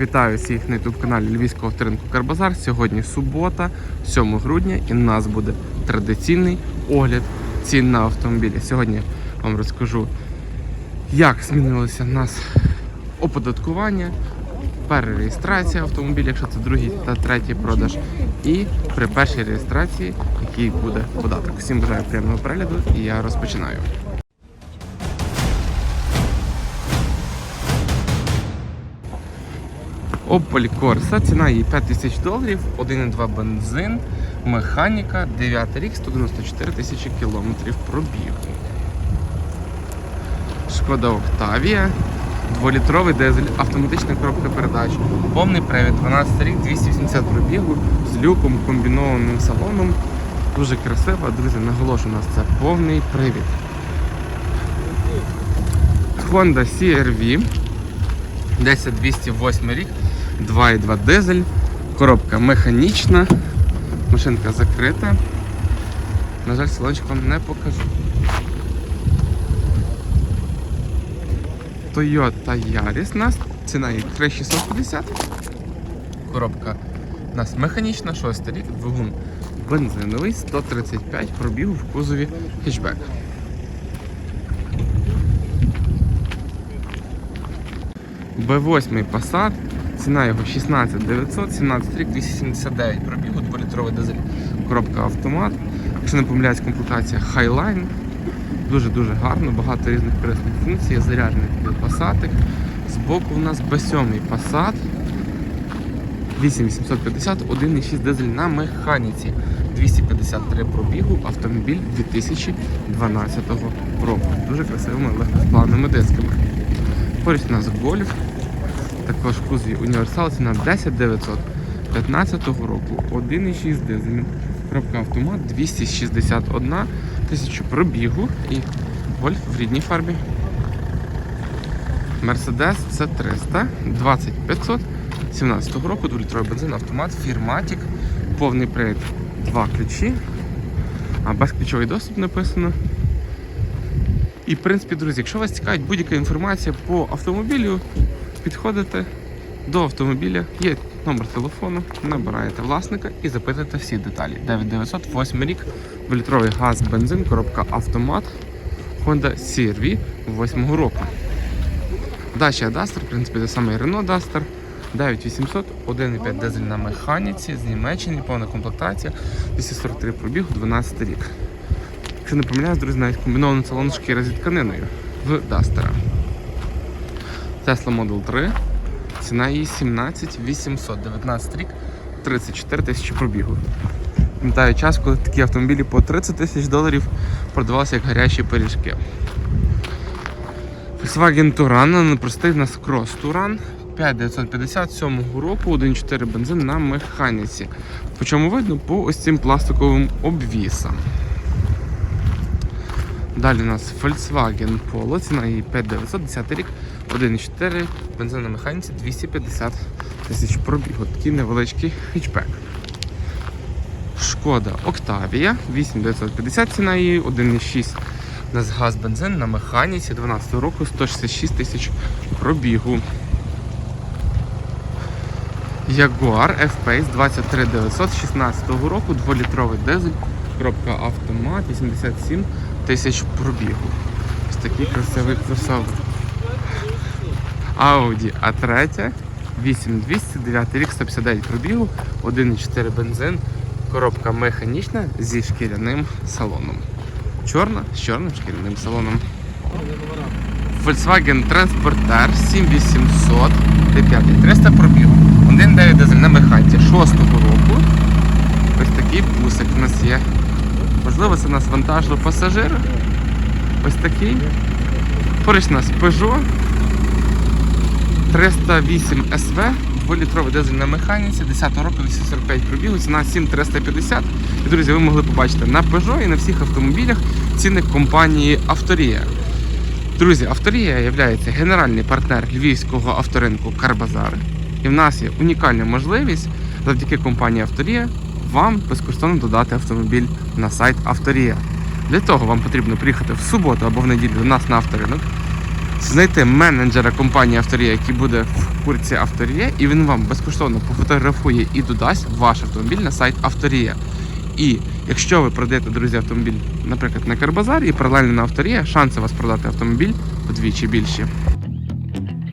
Вітаю всіх на youtube каналі Львівського авторинку Карбазар. Сьогодні субота, 7 грудня, і у нас буде традиційний огляд цін на автомобілі. Сьогодні вам розкажу, як змінилося у нас оподаткування, перереєстрація автомобіля, якщо це другий та третій продаж, і при першій реєстрації, який буде податок. Всім бажаю приємного перегляду і я розпочинаю. Opel Corsa, ціна її 5000 доларів, 1,2 бензин, механіка, 9 рік, 194 тисячі кілометрів пробігу. Шкода Октавія, 2-літровий дизель, автоматична коробка передач, повний привід, 12 рік, 280 пробігу, з люком, комбінованим салоном. Дуже красиво, друзі, наголошую, у нас це повний привід. Honda CR-V, 10208 рік, 2,2 дизель, коробка механічна, машинка закрита. На жаль, салончик вам не покажу. Toyota Yaris у нас, ціна її 3650. Коробка у нас механічна, 6 рік, двигун бензиновий, 135 пробігу в кузові хетчбек. Б8 Passat, ціна його 16 900, 17 рік, 279 пробігу, 2-літровий дизель, коробка автомат. Якщо не помиляюсь, комплектація Highline. Дуже-дуже гарно, багато різних корисних функцій, заряджений пасатик. Збоку у нас Б7 Passat 8850, 1,6 дизель на механіці. 253 пробігу, автомобіль 2012 року. Дуже красивими легкосплавними дисками. Поруч у нас гольф, також в кузові універсал, ціна 10 900 15 року, 1,6 дизель. Коробка автомат 261 тисячу пробігу і гольф в рідній фарбі. Мерседес це 300 2500 17 року, 2-літровий бензин, автомат, фірматік, повний привід, два ключі, а безключовий доступ написано. І в принципі, друзі, якщо вас цікавить будь-яка інформація по автомобілю, підходите до автомобіля, є номер телефону, набираєте власника і запитуєте всі деталі. 9900, 8 рік, 2-літровий газ, бензин, коробка автомат, Honda CR-V 8 року. Dacia Duster, в принципі, те саме Renault Duster. 9800, 1,5 дизель на механіці, з Німеччини, повна комплектація, 243 пробігу, 12 рік. Якщо не помиляюсь, друзі, навіть комбінований салон шкіра зі тканиною в Duster. Tesla Model 3. Ціна її 17 800, 19 рік, 34 тисячі пробігу. Пам'ятаю час, коли такі автомобілі по 30 тисяч доларів продавалися як гарячі пиріжки. Volkswagen Touran, непростий в нас крос Touran 5957 року, 1.4 бензин на механіці. По чому видно? По ось цим пластиковим обвісам. Далі у нас Volkswagen Polo, ціна її 5900, 10 рік, 1.4, бензин на механіці 250 тисяч пробігу. Такий невеличкий хетчбек. Шкода Octavia 8950 ціна її, 1.6 у нас газ бензин на механіці 12 року 166 тисяч пробігу. Jaguar F-Pace 23900 16 року, 2-літровий дизель, коробка автомат, 87 тисяч пробігу. Ось такий красивий кросовер. Audi A3 8200, 9 рік, 159 пробігу, 1,4 бензин, коробка механічна зі шкіряним салоном. Чорна з чорним шкіряним салоном. Volkswagen Transporter 7800, Т5, 300 пробігу. 1,9 дизель на механіці 6 року. Ось такий бусик у нас є. Можливо, це нас вантажний пасажир. Ось такий. Поруч у нас Peugeot 308 SV, 2-літровий дизель на механіці, 10 року 245 пробігу, ціна 7350. І, друзі, ви могли побачити на Peugeot і на всіх автомобілях ціни компанії Авторія. Друзі, Авторія є генеральний партнер львівського авторинку Карбазар. І в нас є унікальна можливість завдяки компанії Авторія вам безкоштовно додати автомобіль на сайт Авторія. Для того вам потрібно приїхати в суботу або в неділю до нас на авторинок, знайти менеджера компанії Авторія, який буде в курсі Авторія, і він вам безкоштовно пофотографує і додасть ваш автомобіль на сайт Авторія. І якщо ви продаєте, друзі, автомобіль, наприклад, на Карбазарі і паралельно на Авторія, шанси вас продати автомобіль вдвічі більші.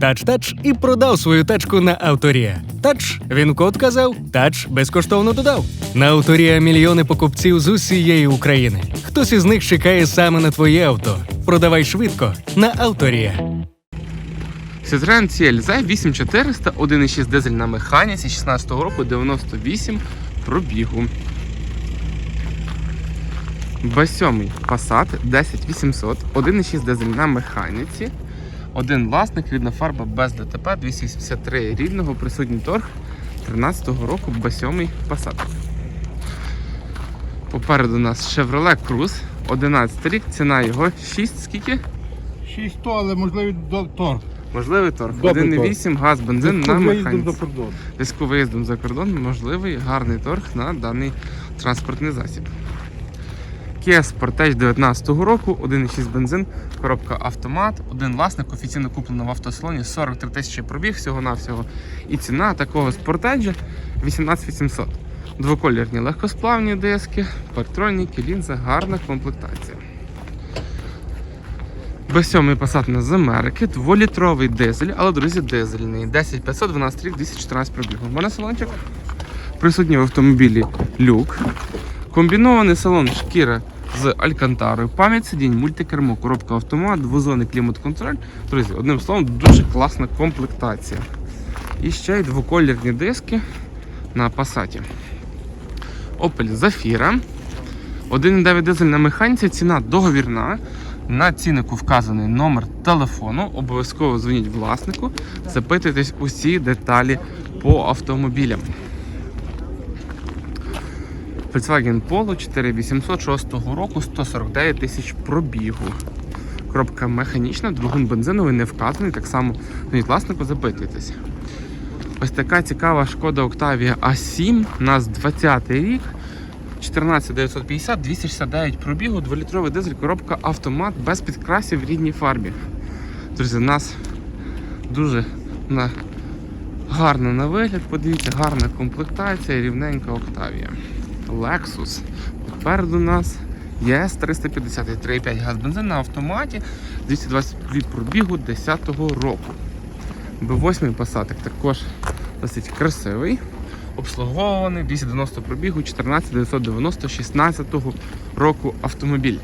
Тач-тач і продав свою тачку на Авторія. Тач, він код казав, тач безкоштовно додав. На Авторія мільйони покупців з усієї України. Хтось із них чекає саме на твоє авто. Продавай швидко на Авторія. Citroen CLZ 8400, 1,6 дизель на механіці 16 року, 98 пробігу. B7 Passat 10800, 1,6 дизель на механіці. Один власник, рідна фарба без ДТП, 283 рідного, присутній торг 13-го року B7 Passat. Попереду у нас Chevrolet Cruze, 11 рік, ціна його 6, скільки? 6 то, але можливо до торг. Можливий торг. 1,8 газ, бензин на виїздом механіці. Зв'язку виїздом за кордон можливий гарний торг на даний транспортний засіб. Kia Sportage 19 року, 1,6 бензин, коробка автомат, один власник офіційно куплено в автосалоні 43 тисячі пробіг всього-навсього. І ціна такого Sportage 18800. Двоколірні легкосплавні диски, партроніки, лінзи, гарна комплектація. B7 Passat з Америки, дволітровий дизель, але, друзі, дизельний. 10500, 12 рік, 214 пробігу. Мене салончик. Присутній в автомобілі люк. Комбінований салон шкіра з алькантарою, пам'ять сидінь, мультикермо, коробка автомат, двозонний клімат-контроль. Друзі, одним словом, дуже класна комплектація. І ще й двоколірні диски на Passat. Opel Zafira. 1,9 дизель на механіці, ціна договірна. На ціннику вказаний номер телефону. Обов'язково дзвоніть власнику, запитуйтесь усі деталі по автомобілям. Volkswagen Polo 4806 року 149 тисяч пробігу. Коробка механічна, двигун бензиновий не вказаний. Так само дзвоніть власнику, запитуйтесь. Ось така цікава шкода Octavia A7. У нас 20 рік. 14950, 269 пробігу, 2-літровий дизель, коробка автомат без підкрасів в рідній фарбі. Друзі, у нас дуже на... гарно на вигляд, подивіться, гарна комплектація, рівненька Octavia. Lexus. Попереду у нас ЄС 350 3,5 газ бензин на автоматі, 222 пробігу 10-го року. B8 Passat також досить красивий обслуговуваний, 290 пробігу, 14990 16 року автомобіль.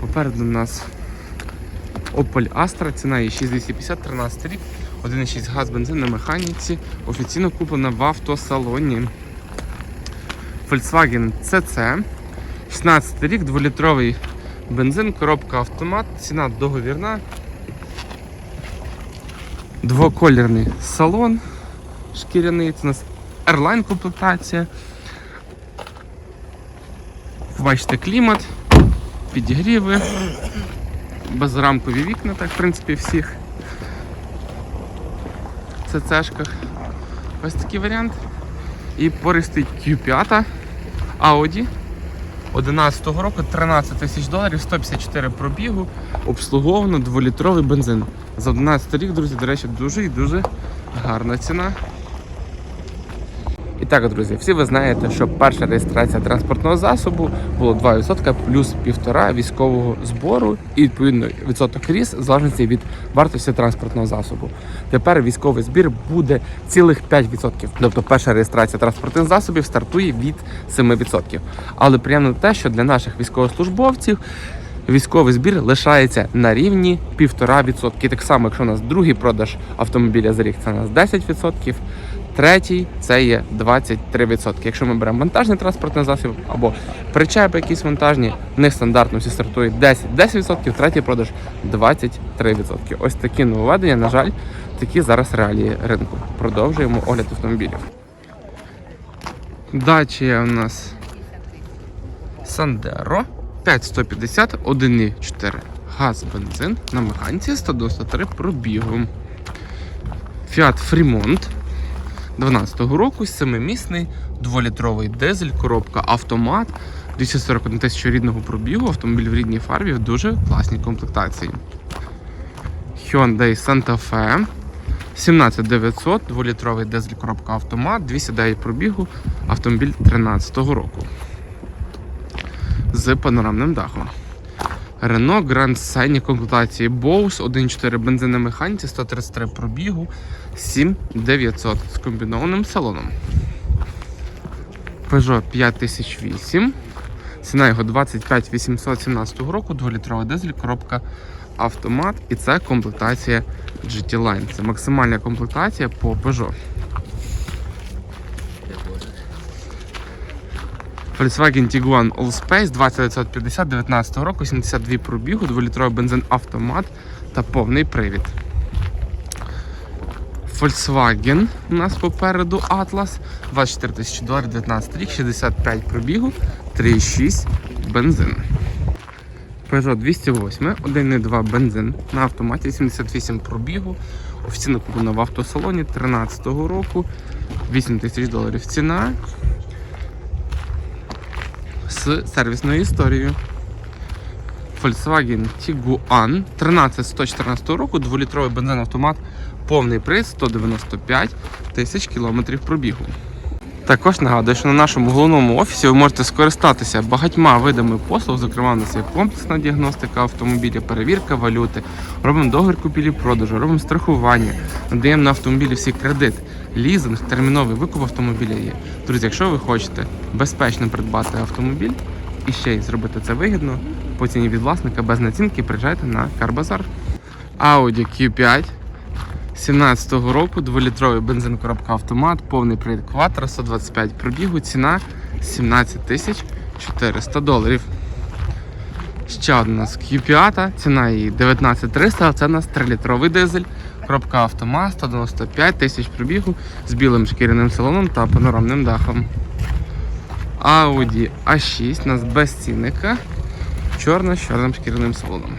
Попереду у нас Opel Astra, ціна її 6250, 13 рік, 1,6 газ бензин на механіці, офіційно куплена в автосалоні. Volkswagen CC, 16 рік, 2-літровий бензин, коробка автомат, ціна договірна. Двоколірний салон шкіряний, це у нас Airline комплектація. Бачите, клімат, підігріви, безрамкові вікна, так, в принципі, всіх ЦЦшках. Ось такий варіант. І пористий Q5 Audi 11 року 13 тисяч доларів, 154 пробігу, обслуговано 2-літровий бензин. За 11 рік, друзі, до речі, дуже і дуже гарна ціна. І так, друзі, всі ви знаєте, що перша реєстрація транспортного засобу було 2% плюс 1,5 військового збору і відповідно відсоток ріс в залежності від вартості транспортного засобу. Тепер військовий збір буде цілих 5%. Тобто перша реєстрація транспортних засобів стартує від 7%. Але приємно те, що для наших військовослужбовців військовий збір лишається на рівні 1,5%. Так само, якщо у нас другий продаж автомобіля за рік, це у нас 10%. Третій це є 23%. Якщо ми беремо вантажний транспортний засіб або причепи якісь вантажні, в них стандартно всі стартують 10, 10%, третій продаж 23%. Ось такі нововведення, на жаль, такі зараз реалії ринку. Продовжуємо огляд автомобілів. Дача у нас Сандеро 5150, 1,4 газ, бензин на механіці 193 пробігу. Fiat Fremont 12-го року, 7-місний, 2-літровий дизель, коробка автомат, 241 тисячу рідного пробігу, автомобіль в рідній фарбі в дуже класній комплектації. Hyundai Santa Fe 17900, 2-літровий дизель коробка автомат, 209 пробігу, автомобіль 13 року. З панорамним дахом. Renault Grand Scenic комплектації Bose 1.4 бензин на механіці, 133 пробігу, 7900 з комбінованим салоном. Peugeot 5008. Ціна його 25 817 року, 2-літровий дизель, коробка автомат. І це комплектація GT Line. Це максимальна комплектація по Peugeot. Volkswagen Tiguan Allspace 2950 19 року, 72 пробігу, 2-літровий бензин автомат та повний привід. Volkswagen у нас попереду Atlas 24 тисячі доларів, 19 рік, 65 пробігу, 3,6 бензин. Peugeot 208, 1,2 бензин на автоматі, 78 пробігу. Офіційно куплено в автосалоні 13 року, 8 тисяч доларів ціна з сервісною історією. Volkswagen Tiguan 13114 року, 2-літровий бензин автомат, повний приз 195 тисяч кілометрів пробігу. Також нагадую, що на нашому головному офісі ви можете скористатися багатьма видами послуг, зокрема, у нас є комплексна діагностика автомобіля, перевірка валюти, робимо договір купівлі-продажу, робимо страхування, надаємо на автомобілі всі кредит, лізинг, терміновий викуп автомобіля є. Друзі, якщо ви хочете безпечно придбати автомобіль і ще й зробити це вигідно, по ціні від власника без націнки приїжджайте на Карбазар. Audi Q5 17-го року 2-літровий бензин коробка автомат, повний привід Quattro, 125 пробігу, ціна 17 тисяч 400 доларів. Ще одна нас Q5, ціна її 19300, а це у нас 3-літровий дизель, коробка автомат, 195 тисяч пробігу з білим шкіряним салоном та панорамним дахом. Audi A6 у нас без цінника, чорна з чорним шкіряним салоном.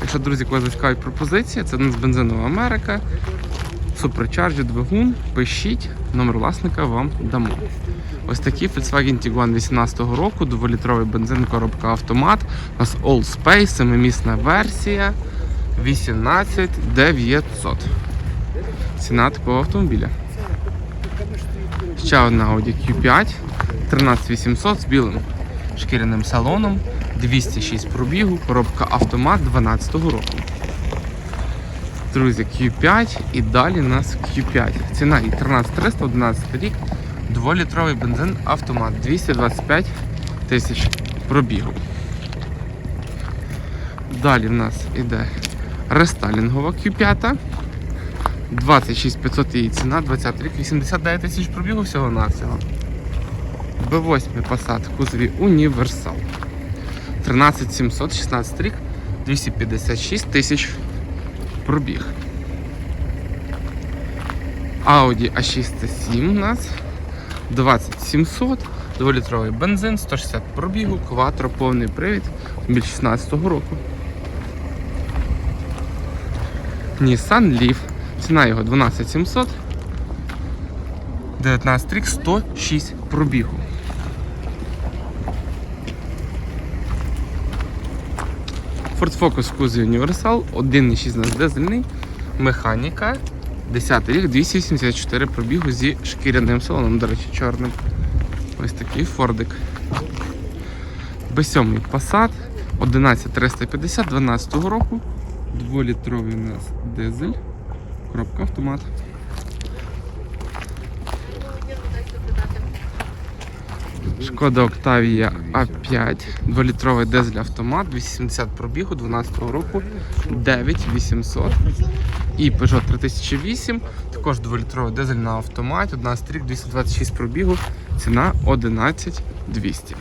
Якщо, друзі, когось зацікавить пропозиція, це у нас бензинова Америка, суперчарджі двигун, пишіть, номер власника вам дамо. Ось такий Volkswagen Tiguan 18 року, 2-літровий бензин, коробка автомат. У нас All Space, семимісна версія 18900. Ціна такого автомобіля. Ще одна Audi Q5 13800 з білим шкіряним салоном, 206 пробігу, коробка автомат 12 року. Друзі, Q5 і далі у нас Q5. Ціна і 13300, 11 рік, 2-літровий бензин автомат, 225 тисяч пробігу. Далі в нас іде рестайлінгова Q5. 26500 її ціна, 20 рік, 89 тисяч пробігу всього-навсього. B8 Passat кузові Універсал. 13700, 16 рік, 256 тисяч пробіг. Audi A6 C7 у нас 20700, 2-літровий бензин, 160 пробігу, кватро, повний привід, біль 16 року. Nissan Leaf. Ціна його 12700. 19 рік, 106 пробігу. Ford Focus в кузові Universal, 1,6 на дизельний, механіка, 10 рік, 284 пробігу зі шкіряним салоном, до речі, чорним. Ось такий Фордик. B7 Passat, 11350 12 року, 2-літровий у нас дизель, коробка автомат. Шкода Octavia A5, 2-літровий дизель автомат, 270 пробігу 12 року, 9800. І Peugeot 3008, також 2-літровий дизель на автоматі, 11 рік, 226 пробігу, ціна 11200.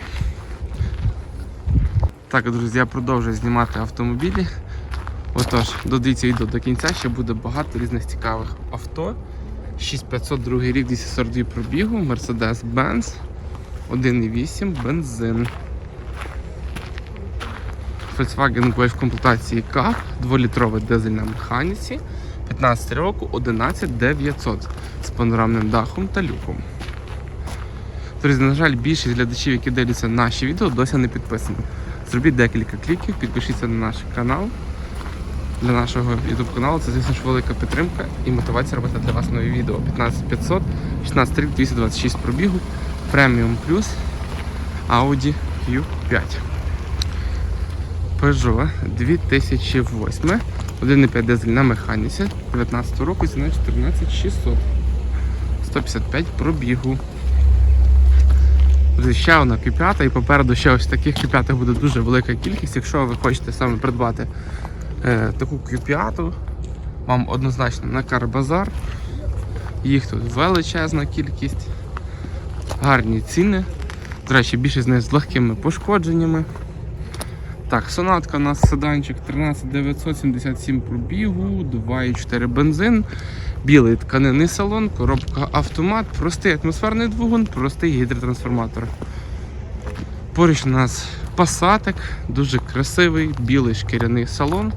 Так, друзі, я продовжую знімати автомобілі. Отож, додивіться відео до кінця, ще буде багато різних цікавих авто. 6502 рік, 242 пробігу, Mercedes-Benz. 1,8 бензин. Volkswagen Golf в комплектації CAF, 2-літровий дизель на механіці, 15 року 11900 з панорамним дахом та люком. Друзі, на жаль, більшість глядачів, які дивляться наші відео, досі не підписані. Зробіть декілька кліків, підпишіться на наш канал. Для нашого YouTube каналу. Це, звісно ж, велика підтримка і мотивація робити для вас нові відео. 15500, 16 рік, 226 пробігу, преміум плюс, Audi Q5. Peugeot 2008, 1,5 дизель на механіці, 19 року, ціна 14600. 155 пробігу. Ще одна Q5 і попереду ще ось таких Q5 буде дуже велика кількість. Якщо ви хочете саме придбати е, таку Q5, вам однозначно на Карбазар. Їх тут величезна кількість, гарні ціни. До речі, більшість з них з легкими пошкодженнями. Так, сонатка у нас седанчик 13977 пробігу, 2,4 бензин, білий тканинний салон, коробка автомат, простий атмосферний двигун, простий гідротрансформатор. Поруч у нас пасатик, дуже красивий, білий шкіряний салон.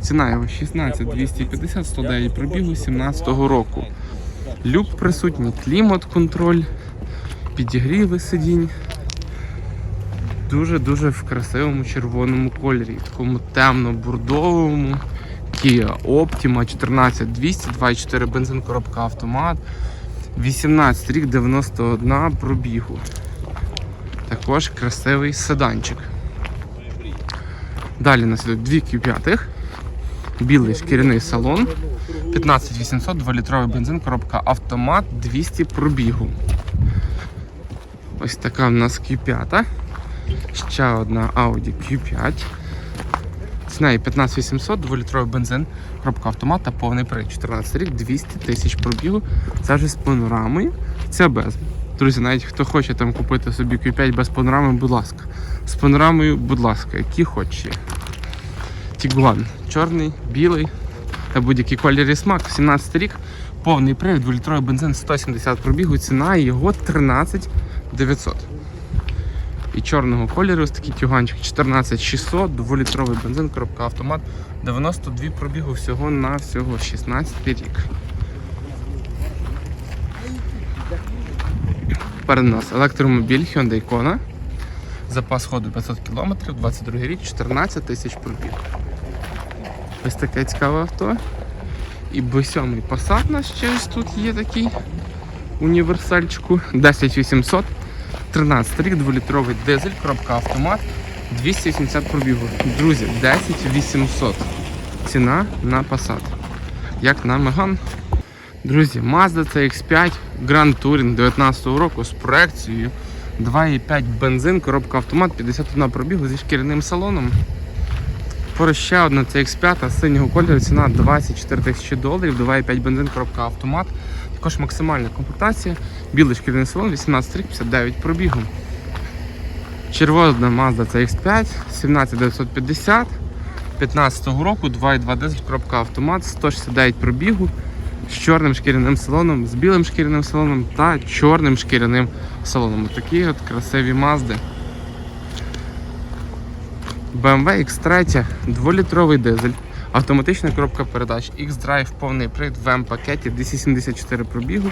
Ціна його 16250, 109 пробігу 17 року. Люк присутній, клімат-контроль, підігріви сидінь. Дуже-дуже в красивому червоному кольорі, такому темно-бурдовому. Kia Optima 14200, 2,4 бензин, коробка автомат. 18 рік 91 пробігу. Також красивий седанчик. Далі нас дві Q5. Білий шкіряний салон. 15800, 2-літровий бензин, коробка автомат, 200 пробігу. Ось така в нас Q5. Ще одна Audi Q5. Ціна її 15800, 2-літровий бензин, коробка автомат та повний привід. 14 рік, 200 тисяч пробігу. Це вже з панорамою. Це без. Друзі, навіть хто хоче там купити собі Q5 без панорами, будь ласка. З панорамою, будь ласка, які хоче. Тігуан. Чорний, білий та будь-який колір і смак. 17 рік, повний привід, 2-літровий бензин, 170 пробігу. Ціна його 13 900. І чорного кольору ось такий тюганчик 14600, 2-літровий бензин, коробка автомат, 92 пробігу всього на всього 16 рік. Перед нас електромобіль Hyundai Kona. Запас ходу 500 км, 22 рік, 14 тисяч пробіг. Ось таке цікаве авто. І B7 Passat у нас ще ось тут є такий універсальчику. 10800. 13 рік, 2-літровий дизель, коробка автомат, 280 пробігу. Друзі, 10800. Ціна на Passat. Як на Megane. Друзі, Mazda CX5 Grand Touring 19 року з проекцією 2,5 бензин, коробка автомат, 51 пробігу зі шкіряним салоном. Поруч ще одна CX5 синього кольору, ціна 24 тисячі доларів, 2,5 бензин, коробка автомат. Також максимальна комплектація, білий шкіряний салон, 18 рік, 59 пробігу. Червона Mazda CX5, 17950, 15 року, 2,2 дизель, коробка автомат, 169 пробігу, з чорним шкіряним салоном, з білим шкіряним салоном та чорним шкіряним салоном. Такі от красиві Mazda. BMW X3, 2-літровий дизель, автоматична коробка передач, X-Drive, повний привід в М-пакеті, 274 пробігу,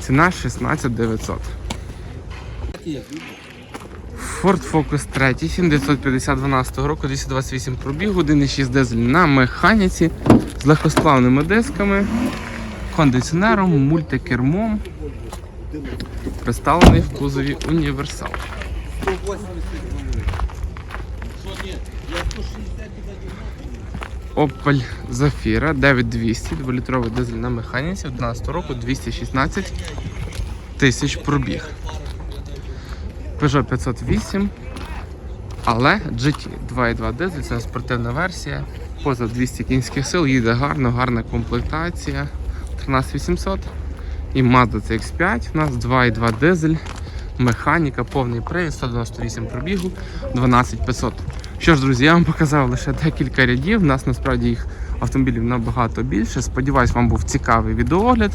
ціна 16 900. Ford Focus 3, 7950 12 року, 228 пробігу, 1,6 дизель на механіці з легкосплавними дисками, кондиціонером, мультикермом. Представлений в кузові універсал. Opel Zafira 9200, 2-літровий дизель на механіці 11 року, 216 тисяч пробіг. Peugeot 508, але GT 2.2 дизель, це спортивна версія, поза 200 кінських сил, їде гарно, гарна комплектація. 13800 і Mazda CX5 у нас 2.2 дизель, механіка, повний привід, 198 пробігу, 12500. Що ж, друзі, я вам показав лише декілька рядів. У нас насправді їх автомобілів набагато більше. Сподіваюсь, вам був цікавий відеоогляд.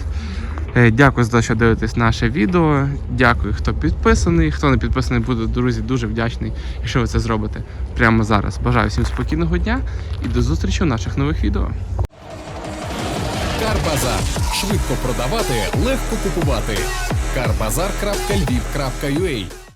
Е, Дякую за те, що дивитесь наше відео. Дякую, хто підписаний. Хто не підписаний, буду друзі дуже вдячний, якщо ви це зробите прямо зараз. Бажаю всім спокійного дня і до зустрічі у наших нових відео. Карбазар. Швидко продавати, легко купувати. Карбазар.львів.ua